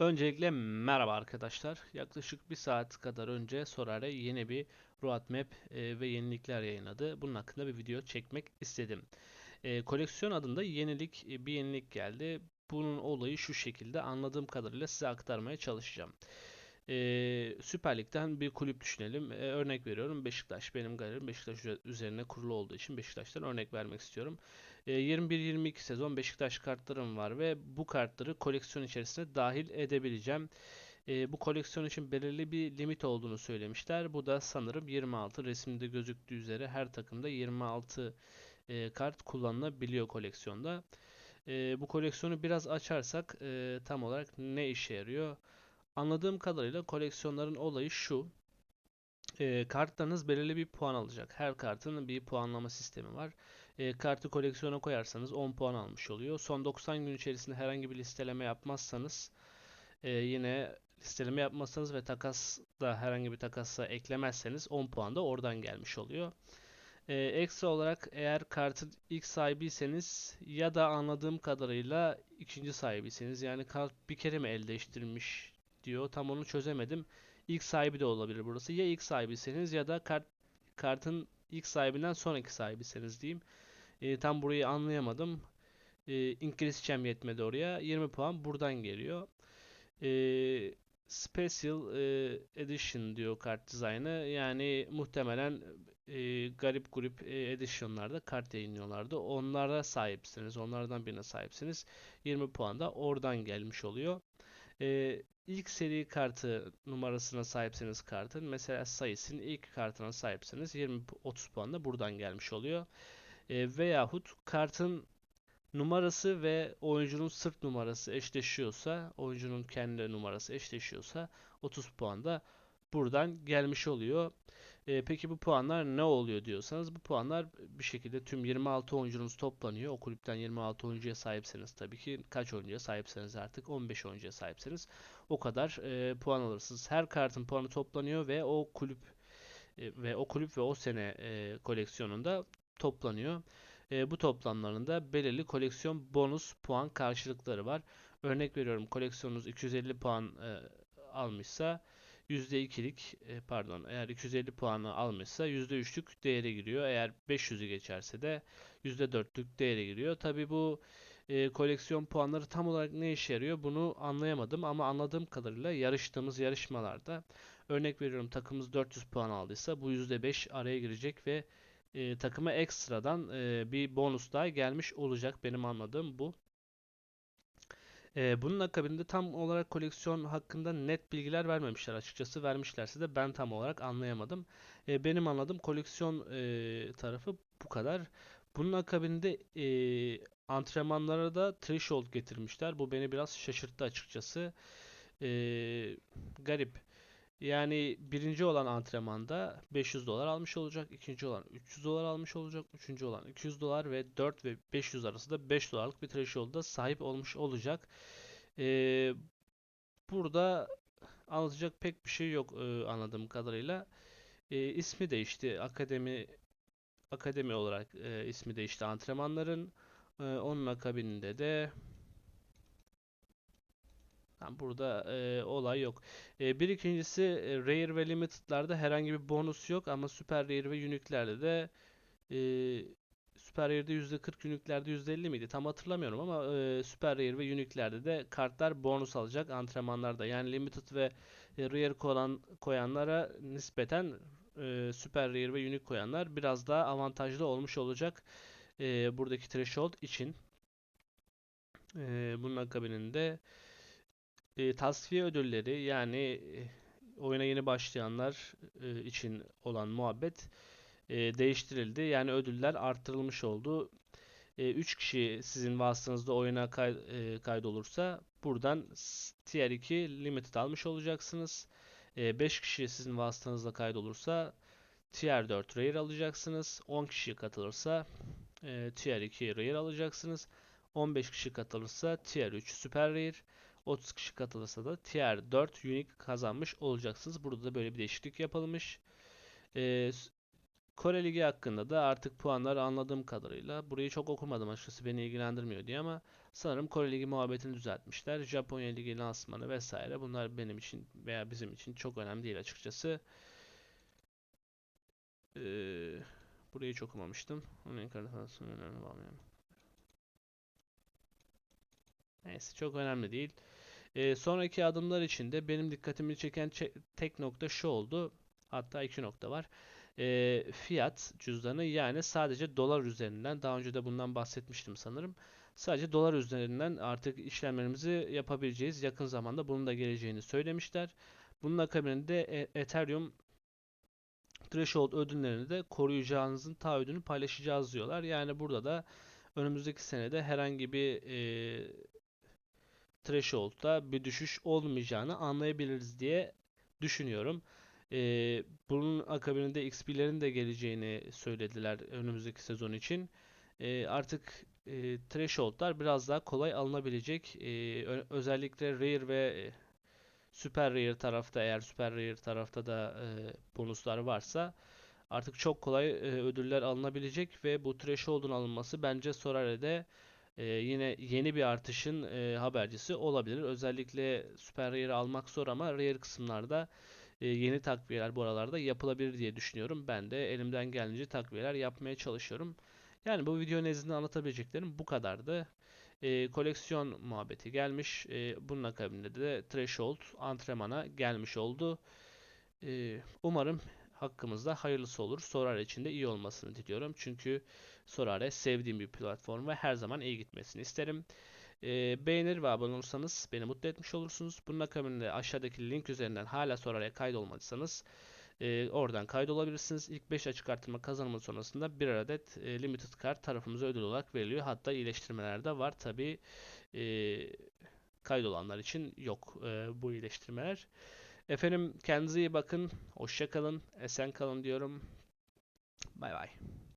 Öncelikle merhaba arkadaşlar. Yaklaşık bir saat kadar önce Sorare yeni bir roadmap e, ve yenilikler yayınladı. Bunun hakkında bir video çekmek istedim. E, koleksiyon adında yenilik e, bir yenilik geldi. Bunun olayı şu şekilde anladığım kadarıyla size aktarmaya çalışacağım. E, Süper Lig'den bir kulüp düşünelim. E, örnek veriyorum Beşiktaş. Benim galerim Beşiktaş üzerine kurulu olduğu için Beşiktaş'tan örnek vermek istiyorum. E, 21-22 sezon Beşiktaş kartlarım var ve bu kartları koleksiyon içerisine dahil edebileceğim. E, bu koleksiyon için belirli bir limit olduğunu söylemişler. Bu da sanırım 26 resimde gözüktüğü üzere her takımda 26 e, kart kullanılabiliyor koleksiyonda. E, bu koleksiyonu biraz açarsak e, tam olarak ne işe yarıyor? Anladığım kadarıyla koleksiyonların olayı şu. E, kartlarınız belirli bir puan alacak. Her kartın bir puanlama sistemi var. E, kartı koleksiyona koyarsanız 10 puan almış oluyor. Son 90 gün içerisinde herhangi bir listeleme yapmazsanız e, yine listeleme yapmazsanız ve takas da herhangi bir takasa eklemezseniz 10 puan da oradan gelmiş oluyor. E, ekstra olarak eğer kartın ilk sahibiyseniz ya da anladığım kadarıyla ikinci sahibiyseniz yani kart bir kere mi el değiştirmiş diyor. Tam onu çözemedim. İlk sahibi de olabilir burası. Ya ilk sahibiyseniz ya da kart kartın ilk sahibinden sonraki sahibiyseniz diyeyim. E, tam burayı anlayamadım. E, İngilizcem yetmedi oraya. 20 puan buradan geliyor. E, Special e, Edition diyor kart dizaynı. Yani muhtemelen e, garip grup e, edition'larda kart yayınlıyorlardı. Onlara sahipsiniz. Onlardan birine sahipsiniz. 20 puan da oradan gelmiş oluyor. E, ilk seri kartı numarasına sahipseniz kartın mesela sayısının ilk kartına sahipseniz 20-30 puan da buradan gelmiş oluyor. E, veyahut kartın numarası ve oyuncunun sırt numarası eşleşiyorsa, oyuncunun kendi numarası eşleşiyorsa 30 puan da buradan gelmiş oluyor. E, peki bu puanlar ne oluyor diyorsanız bu puanlar bir şekilde tüm 26 oyuncunuz toplanıyor. O kulüpten 26 oyuncuya sahipseniz tabii ki kaç oyuncuya sahipseniz artık 15 oyuncuya sahipseniz o kadar e, puan alırsınız. Her kartın puanı toplanıyor ve o kulüp e, ve o kulüp ve o sene e, koleksiyonunda toplanıyor. E, bu toplamlarında belirli koleksiyon bonus puan karşılıkları var. Örnek veriyorum koleksiyonunuz 250 puan e, almışsa %2'lik e, pardon eğer 250 puanı almışsa %3'lük değere giriyor. Eğer 500'ü geçerse de %4'lük değere giriyor. Tabi bu e, koleksiyon puanları tam olarak ne işe yarıyor bunu anlayamadım ama anladığım kadarıyla yarıştığımız yarışmalarda örnek veriyorum takımımız 400 puan aldıysa bu %5 araya girecek ve e, takıma ekstradan e, bir bonus daha gelmiş olacak. Benim anladığım bu. E, bunun akabinde tam olarak koleksiyon hakkında net bilgiler vermemişler açıkçası. Vermişlerse de ben tam olarak anlayamadım. E, benim anladığım koleksiyon e, tarafı bu kadar. Bunun akabinde e, antrenmanlara da threshold getirmişler. Bu beni biraz şaşırttı açıkçası. E, garip. Yani birinci olan antrenmanda 500 dolar almış olacak. ikinci olan 300 dolar almış olacak. Üçüncü olan 200 dolar ve 4 ve 500 arasında 5 dolarlık bir threshold'a sahip olmuş olacak. Ee, burada anlatacak pek bir şey yok e, anladığım kadarıyla. E, ismi değişti. Akademi akademi olarak e, ismi değişti antrenmanların. E, onun akabinde de burada e, olay yok. E, bir ikincisi Rare ve Limited'larda herhangi bir bonus yok ama Super Rare ve Unique'lerde de e, Super Rare'de %40 Unique'lerde %50 miydi? Tam hatırlamıyorum ama e, Super Rare ve Unique'lerde de kartlar bonus alacak antrenmanlarda. Yani Limited ve e, Rare koyan, koyanlara nispeten e, Super Rare ve Unique koyanlar biraz daha avantajlı olmuş olacak e, buradaki threshold için. E, bunun akabininde e, tasfiye ödülleri yani e, oyuna yeni başlayanlar e, için olan muhabbet e, değiştirildi. Yani ödüller arttırılmış oldu. E, 3 kişi sizin vasıtanızda oyuna kay, e, kaydolursa buradan Tier 2 Limited almış olacaksınız. E, 5 kişi sizin vasıtanızda kaydolursa Tier 4 Rare alacaksınız. 10 kişi katılırsa e, Tier 2 Rare alacaksınız. 15 kişi katılırsa Tier 3 Super Rare. 30 kişi katılırsa da Tier 4 Unique kazanmış olacaksınız. Burada da böyle bir değişiklik yapılmış. Ee, Kore Ligi hakkında da artık puanlar anladığım kadarıyla burayı çok okumadım açıkçası beni ilgilendirmiyor diye ama sanırım Kore Ligi muhabbetini düzeltmişler. Japonya Ligi lansmanı vesaire bunlar benim için veya bizim için çok önemli değil açıkçası. Ee, burayı hiç okumamıştım. Onun enkarnasyonu önemli bağlayan. Neyse çok önemli değil. Ee, sonraki adımlar için de benim dikkatimi çeken çe- tek nokta şu oldu. Hatta iki nokta var. Ee, fiyat cüzdanı yani sadece dolar üzerinden daha önce de bundan bahsetmiştim sanırım. Sadece dolar üzerinden artık işlemlerimizi yapabileceğiz. Yakın zamanda bunun da geleceğini söylemişler. Bunun akabinde e- Ethereum Threshold ödüllerini de koruyacağınızın taahhüdünü paylaşacağız diyorlar. Yani burada da önümüzdeki senede herhangi bir e, threshold'da bir düşüş olmayacağını anlayabiliriz diye düşünüyorum. Ee, bunun akabinde XP'lerin de geleceğini söylediler önümüzdeki sezon için. Ee, artık e, threshold'lar biraz daha kolay alınabilecek. Ee, özellikle Rare ve e, Super Rare tarafta eğer Super Rare tarafta da e, bonuslar varsa artık çok kolay e, ödüller alınabilecek ve bu threshold'un alınması bence Solare'de ee, yine yeni bir artışın e, habercisi olabilir. Özellikle Super Rare almak zor ama Rare kısımlarda e, yeni takviyeler bu aralarda yapılabilir diye düşünüyorum. Ben de elimden geldiğince takviyeler yapmaya çalışıyorum. Yani bu video nezdinde anlatabileceklerim bu kadardı. E, koleksiyon muhabbeti gelmiş. E, bunun akabinde de Threshold antrenmana gelmiş oldu. E, umarım hakkımızda hayırlısı olur. Sorare için de iyi olmasını diliyorum. Çünkü Sorare sevdiğim bir platform ve her zaman iyi gitmesini isterim. Ee, beğenir ve abone olursanız beni mutlu etmiş olursunuz. Bunun akabinde aşağıdaki link üzerinden hala Sorare'ye kaydolmadıysanız e, oradan kaydolabilirsiniz. İlk 5 açık artırma kazanımı sonrasında bir adet e, limited card tarafımıza ödül olarak veriliyor. Hatta iyileştirmeler de var. Tabi e, kaydolanlar için yok e, bu iyileştirmeler. Efendim kendinize iyi bakın. Hoşça kalın. Esen kalın diyorum. Bay bay.